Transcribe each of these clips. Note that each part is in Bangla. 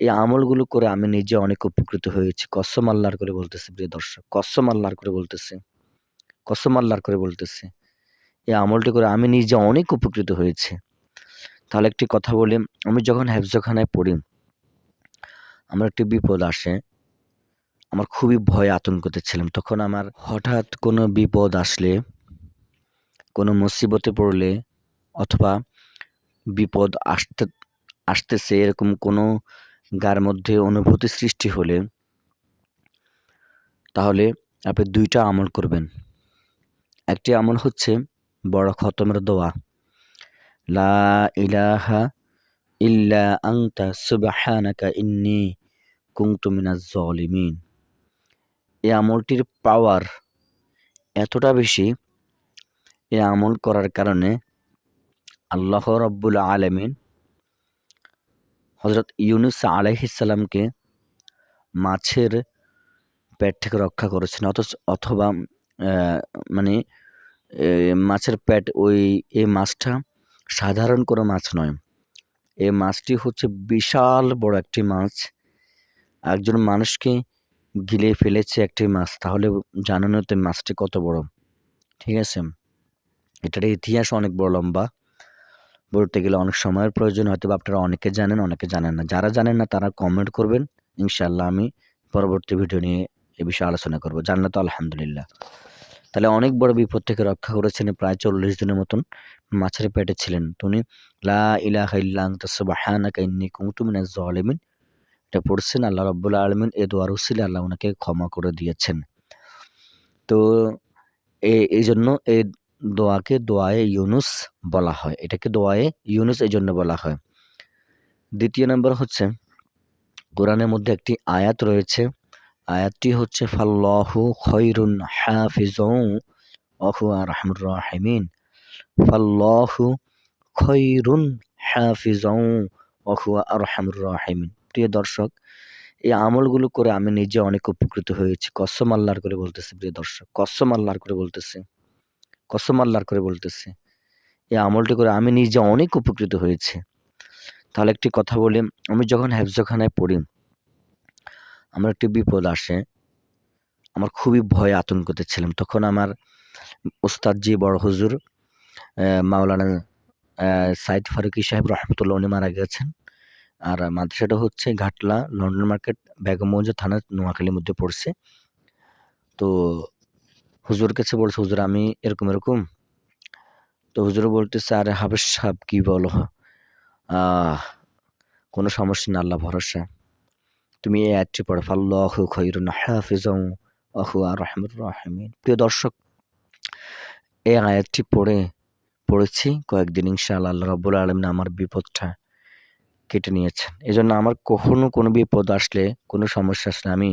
এই আমলগুলো করে আমি নিজে অনেক উপকৃত হয়েছি। কসম আল্লাহর করে বলতেছি প্রিয় দর্শক। কসম আল্লাহর করে বলতেছি। কসম আল্লাহর করে বলতেছি। এই আমলটি করে আমি নিজে অনেক উপকৃত হয়েছি। তাহলে একটি কথা বলি, আমি যখন হেফজখানায় পড়ি, আমার একটি বিপদ আসে। আমার খুবই ভয় আতঙ্কতে ছিলাম। তখন আমার হঠাৎ কোনো বিপদ আসলে, কোনো মুসিবতে পড়লে অথবা বিপদ আসতে আসতেছে এরকম কোনো গার মধ্যে অনুভূতি সৃষ্টি হলে তাহলে আপনি দুইটা আমল করবেন। একটি আমল হচ্ছে বড় খতমের দোয়া। লা ইলাহা ইল্লা আনতা সুবাহানাকা ইন্নী কুনতু মিনাজ জালিমিন। এই আমলটির পাওয়ার এতটা বেশি, এই আমল করার কারণে আল্লাহ রাব্বুল আলামিন হযরত ইউনুস আলাইহিস সালামকে মাছের পেট থেকে রক্ষা করেছেন, অথচ অথবা মানে মাছের পেট ওই, এই মাছটা সাধারণ কোনো মাছ নয়। এই মাছটি হচ্ছে বিশাল বড় একটি মাছ। একজন মানুষকে গিলে ফেলেছে একটি মাছ। তাহলে জানেন তো মাছটি কত বড়। ঠিক আছে? এটার ইতিহাস অনেক বড় লম্বা। বলতে গেলে অনেক সময়ের প্রয়োজন হয়তোবা আপনারা অনেকে জানেন, অনেকে জানেন না। যারা জানেন না তারা কমেন্ট করবেন। ইনশাল্লাহ আমি পরবর্তী ভিডিও নিয়ে এ বিষয়ে আলোচনা করব। জানলে তো আলহামদুলিল্লাহ। তাহলে অনেক বড় বিপদ থেকে রক্ষা করেছেন প্রায় ৪০ দিনের মতন মাছের পেটে ছিলেন। উনি লা এটা পড়ছেন আল্লাহ রাব্বুল আলমিন এ দোয়ার উসিলায় আল্লাহ ওনাকে ক্ষমা করে দিয়েছেন। তো এ এইজন্য এই দোয়াকে দোয়ায়ে ইউনুস বলা হয়। এটাকে দোয়ায়ে ইউনুস এই জন্য বলা হয়। দ্বিতীয় নম্বর হচ্ছে কোরআনের মধ্যে একটি আয়াত রয়েছে। আয়াতটি হচ্ছে ফাল্লাহু খৈরুন হাফিজুন ওয়া হুয়া আরহামুর রাহিমিন। ফাল্লাহু খৈরুন হাফিজুন ওয়া হুয়া আরহামুর রাহিমিন। প্রিয় দর্শক, এই আমলগুলো করে আমি নিজে অনেক উপকৃত হয়েছি। কসম আল্লাহর করে বলতেছি প্রিয় দর্শক। কসম আল্লাহর করে বলতেছি। কসম আল্লাহর করে বলতেছে এই আমলটি করে আমি নিজে অনেক উপকৃত হয়েছি। তাহলে একটি কথা বলি, আমি যখন হেফজখানায় পড়ি, আমার একটি বিপদ আসে। আমার খুবই ভয় আতঙ্কতে ছিলাম। তখন আমার ওস্তাদজি বড় হুজুর মাওলানা সাইদ ফারুকী সাহেব রহমতুল্লাহ উনি মারা গেছেন। আর মাদ্রাসাটা হচ্ছে ঘাটলা লন্ডন মার্কেট বেগমগঞ্জ থানা নোয়াখালীর মধ্যে পড়ছে। তো হুজুর কাছে বলছে, হুজুর আমি এরকম, এরকম। তো হুজুর বলতেছে, আরে হাফেজ সাহেব কি বলো? আহ কোনো সমস্যা না আল্লাহ ভরসা। তুমি এই আয়াতটি পড়ো ফাল্লাহু খৈরুন হাফিজুন ওয়া হুয়া আরহামুর রাহিমিন। প্রিয় দর্শক, এই আয়াতটি পড়ে পড়েছি কয়েকদিন ইনশাআল্লাহ আল্লাহ রাব্বুল আলামিন আমার বিপদটা কেটে নিয়েছেন। এজন্য আমার কখনো কোনো বিপদ আসলে, কোনো সমস্যা আসলে আমি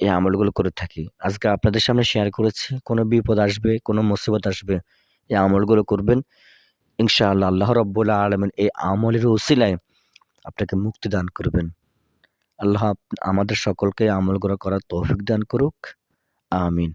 এই আমলগুলো করে থাকি। আজকে আপনাদের সামনে শেয়ার করেছি। কোনো বিপদ আসবে, কোনো মুসিবত আসবে, এই আমলগুলো করবেন। ইনশাআল্লাহ আল্লাহ রাব্বুল আলামিন এই আমলের উসিলায় আপনাকে মুক্তি দান করবেন। আল্লাহ আমাদের সকলকে আমলগুলো করার তৌফিক দান করুক। আমিন।